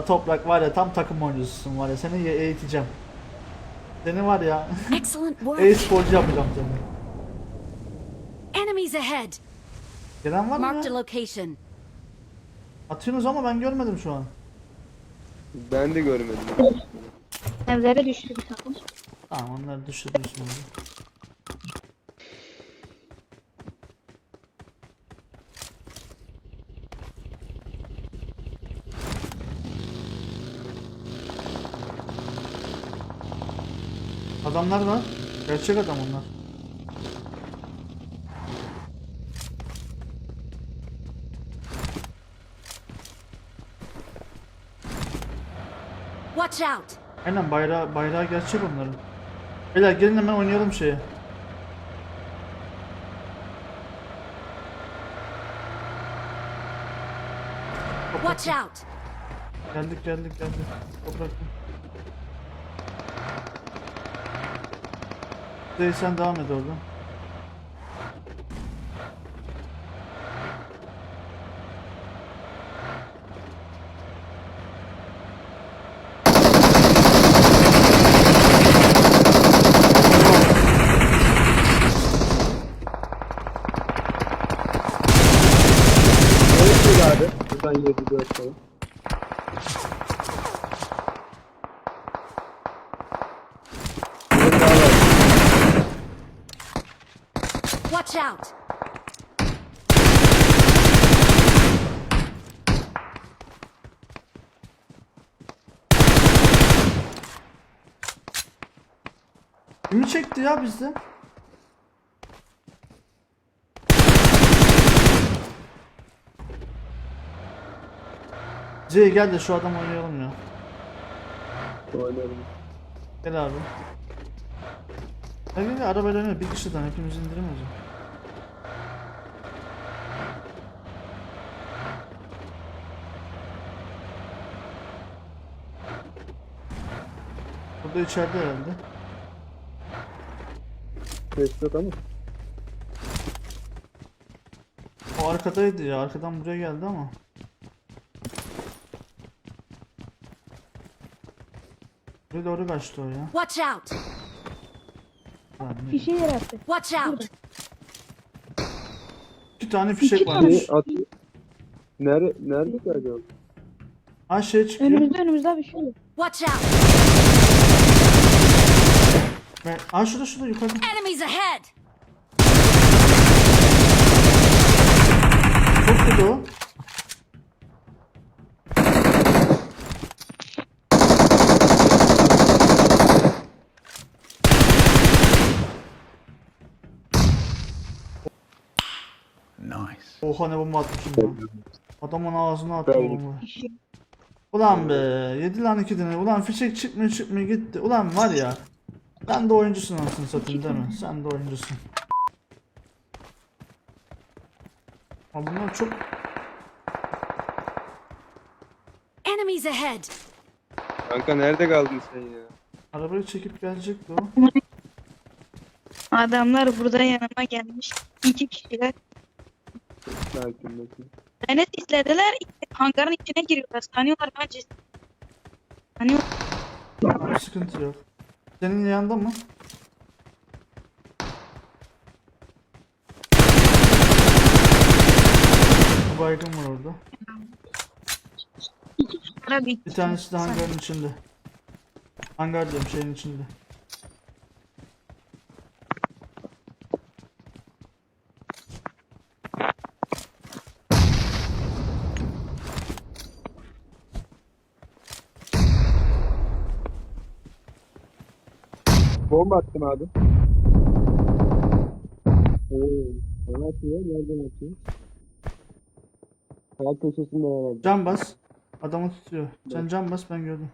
La toprak var ya tam takım oyuncususun var ya seni eğiteceğim. Seni var ya Excellent work. e-sporcu yapacağım seni. Enemies ahead. Gelen var mı Marked location. Atıyorsunuz ama ben görmedim şu an. Ben de görmedim. Evlere düştü bir takım. Tamam onları düşürürsün şimdi. Adamlar var. Gerçek adam onlar. Watch out. Aynen bayrağı, bayrağı gerçek onların. Beyler gelin hemen oynayalım şeye. Watch out. Geldik geldik geldik. Toprak. Değil sen devam et oradan. Buradan 7 4 Kimi çekti ya bizde? C gel de şu adam oynayalım ya. Oynarım. Gel abi. Gel arabayla oynayalım. Bir kişiden hepimiz indiremez. ya. Burada içeride herhalde. Ses yok ama. O arkadaydı ya. Arkadan buraya geldi ama. Buraya doğru kaçtı o ya. Watch out. Lan ne- Fişe yer attı. Watch out. İki tane fişek İki varmış. Ne at? Nere nerede ki acaba? Ha şey çıkıyor. Önümüzde önümüzde bir şey yok. Watch out. Ben... Ha şurada şurada yukarıda. Enemies ahead. Çok kötü o. Nice. Oha ne bomba atmışım ya. Adamın ağzına attı Bravo. bomba. Ulan be yedi lan iki tane. Ulan fişek çıkmıyor çıkmıyor gitti. Ulan var ya. Sen de oyuncusun anasını satayım değil mi? Sen de oyuncusun. Ama bunlar çok Enemies ahead. Kanka nerede kaldın sen ya? arabayı çekip gelecekti o. Adamlar burada yanıma gelmiş. İki kişiler. Sakin bakayım. Beni izlediler. Hangarın içine giriyorlar. Sanıyorlar bence. Sanıyor. Bir sıkıntı yok. Senin yanında mı? Bir baygın var orada. Bir tanesi de hangarın içinde. Hangar diyorum şeyin içinde. Bomba attım abi. Oo. Bana atıyor. Nereden atıyor? Sağ köşesinde herhalde. Can bas. Adamı tutuyor. Sen can bas ben gördüm.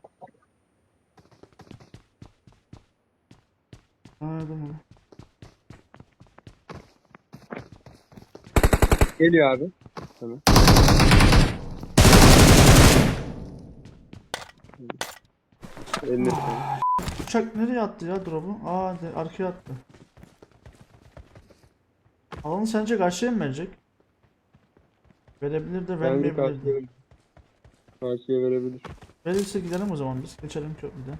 Anladım onu. Geliyor abi. Tamam. Eline sağlık. Uçak nereye attı ya drop'u? Aa de, arkaya attı. Alanı sence karşıya mı verecek? Verebilir de Bence vermeyebilir de. karşıya, karşıya verebilir. Verirse gidelim o zaman biz. Geçelim köprüden.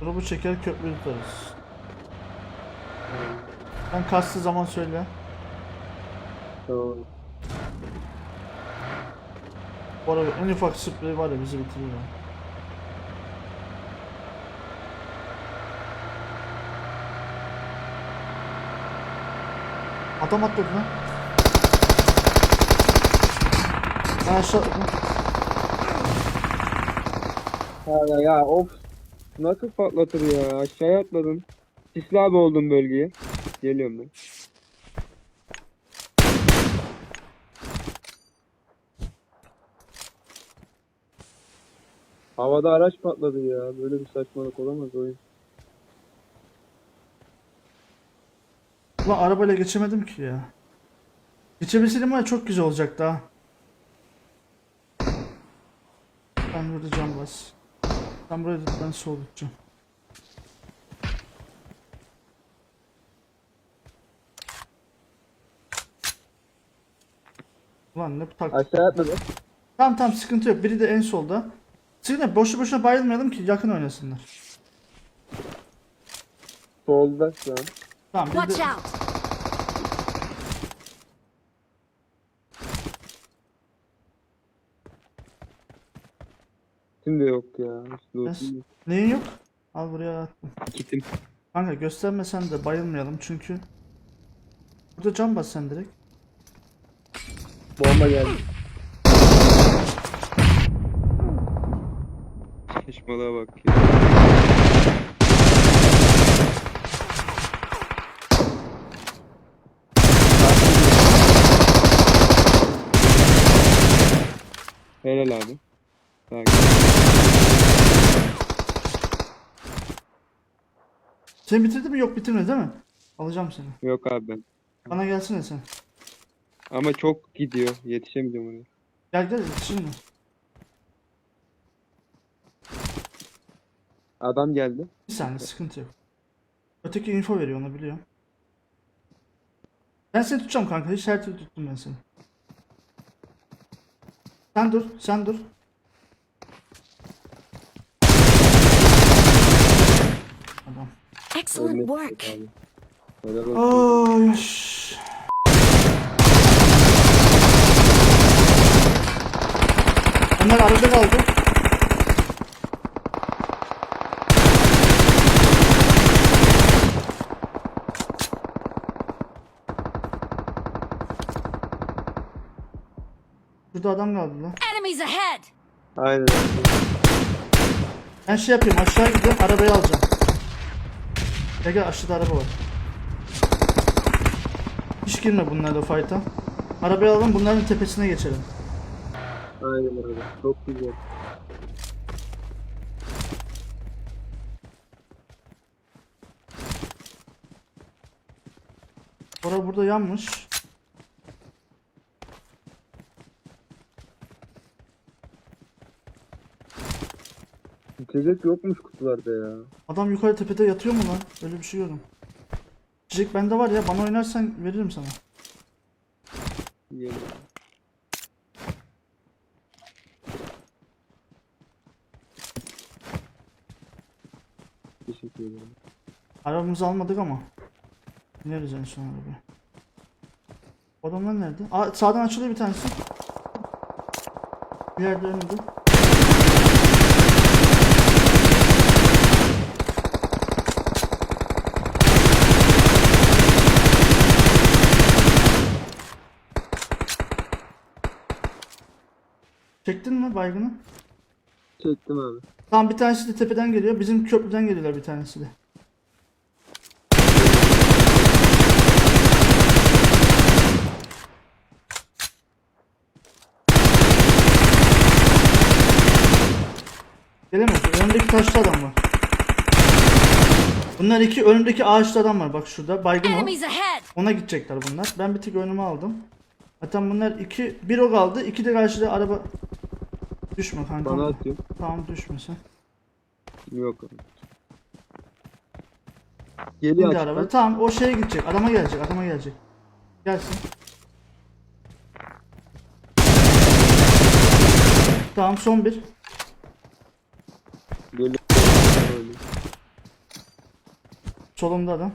Drop'u çeker köprüyü tutarız. Ben kastı zaman söyle. Tamam. Bu arada en ufak sprey var ya bizi bitirir ya. Adam atladı lan. Ben aşağı. Ya, ya of. Nasıl patlatır ya? Aşağıya atladın. Sisli abi oldum bölgeye. Geliyorum ben. Havada araç patladı ya. Böyle bir saçmalık olamaz oyun. Ulan arabayla geçemedim ki ya. Geçebilseydim ya çok güzel olacaktı ha. Ben burada cam bas. Ben buraya ben sol tutacağım. Ulan ne bu tak. Aşağıya atladı. Tamam tamam sıkıntı yok. Biri de en solda. Yok. Boşu boşuna bayılmayalım ki yakın oynasınlar. Solda şu an. Tamam bir Watch de... out! Şimdi yok ya. Yes. yok. Neyin yok? Al buraya attım. Kitim. Kanka göstermesen de bayılmayalım çünkü. Burada cam bas sen direkt. Bomba geldi. Saçmalığa bak ya. Helal abi. Sakin. Sen bitirdin mi? Yok bitirmedi değil mi? Alacağım seni. Yok abi ben. Bana gelsene sen. Ama çok gidiyor. Yetişemeyeceğim oraya. Gel gel yetişir mi? Adam geldi. Bir saniye sıkıntı yok. Öteki info veriyor onu biliyorum. Ben seni tutacağım kanka. Hiç her türlü tuttum ben seni. Sen dur, sen dur. Tamam. Excellent work. Helal olsun. Ay yaş. Onlar arada kaldı. Burada adam kaldı lan. Enemies ahead! Aynen. Ben şey yapayım aşağı gideyim arabayı alacağım. Gel gel aşağıda araba var. Hiç girme bunlarla fight'a. Arabayı alalım bunların tepesine geçelim. Aynen abi. Çok güzel. Ora burada yanmış. İçecek yokmuş kutularda ya. Adam yukarı tepede yatıyor mu lan? Öyle bir şey gördüm. Çiçek bende var ya bana oynarsan veririm sana. Yiyelim. Teşekkür ederim. Arabamızı almadık ama. Bineriz en son arabaya. Adamlar nerede? Aa sağdan açılıyor bir tanesi. Bir yerde önünde. Çektin mi baygını? Çektim abi. Tamam bir tanesi de tepeden geliyor. Bizim köprüden geliyorlar bir tanesi de. Gelemez. Önündeki taşta adam var. Bunlar iki önümdeki ağaçta adam var. Bak şurada baygın o. Ona gidecekler bunlar. Ben bir tık önüme aldım. Zaten bunlar iki, bir o kaldı. iki de karşıda araba. Düşme kanka. Bana atıyor. Tamam düşme sen. Yok abi. Geliyor İndi araba. Tamam o şeye gidecek. Adama gelecek. Adama gelecek. Gelsin. Tamam son bir. Geliyor. Solumda adam.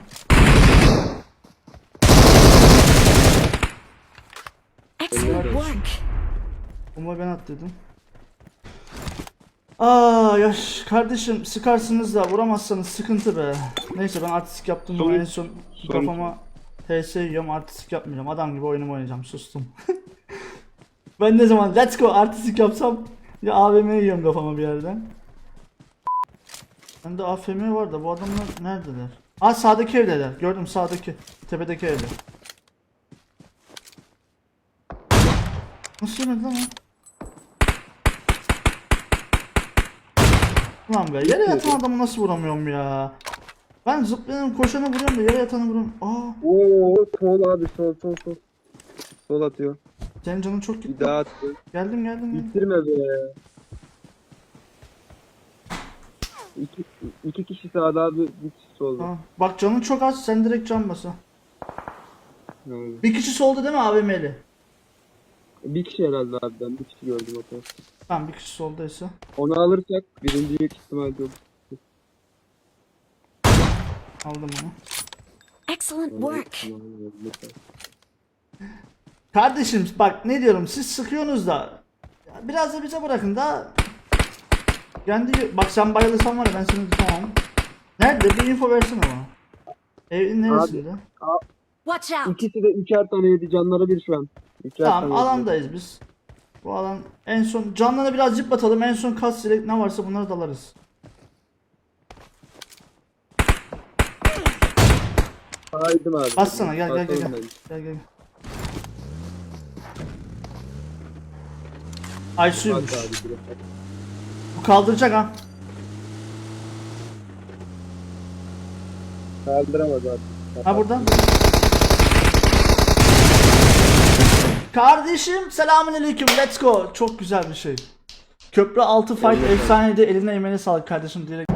Excellent work. Bombayı ben attıydım. Aa yaş kardeşim sıkarsınız da vuramazsanız sıkıntı be. Neyse ben artistik yaptım Son- en son son- kafama HS yiyorum artistik yapmayacağım. Adam gibi oyunumu oynayacağım sustum. ben ne zaman let's go artistik yapsam ya AVM yiyorum kafama bir yerden. Bende AFM var da bu adamlar neredeler? Aa sağdaki evdeler. Gördüm sağdaki. Tepedeki evde. Nasıl yemedi lan o? Ulan be yere yatan adamı nasıl vuramıyorum ya? Ben zıplayanım koşanı vuruyorum da yere yatanı vuruyorum. Aa Oo sol abi sol sol sol. Sol atıyor. senin canın çok Bir gitti. daha atıyor. Geldim geldim. geldim. Bitirme be. İki, iki kişi sağda abi bir kişi solda. Tamam. Bak canın çok az sen direkt can basa. Bir kişi solda değil mi AVM'li? Bir kişi herhalde abi ben bir kişi gördüm o tarafta. Tamam bir kişi soldaysa. Onu alırsak birinci ihtimal yok. Aldım onu. Excellent work. Kardeşim bak ne diyorum siz sıkıyorsunuz da biraz da bize bırakın da kendi bak sen bayılırsan var ya ben seni tutamam. Nerede bir info versene bana. Evin neresinde? Watch out. İkisi de üçer tane yedi canları bir şu an. Üçer Tamam alandayız biz. Bu alan en son canlarına biraz zıplatalım en son kas select ne varsa bunları dalarız. Haydim abi. Bassana gel gel gel gel. Gel gel. Ay suymuş. Bak abi, direkt. Bu kaldıracak ha. Kaldıramaz abi. Ha burada. Kardeşim selamünaleyküm let's go. Çok güzel bir şey. Köprü altı fight efsaneydi eline emeğine sağlık kardeşim direkt.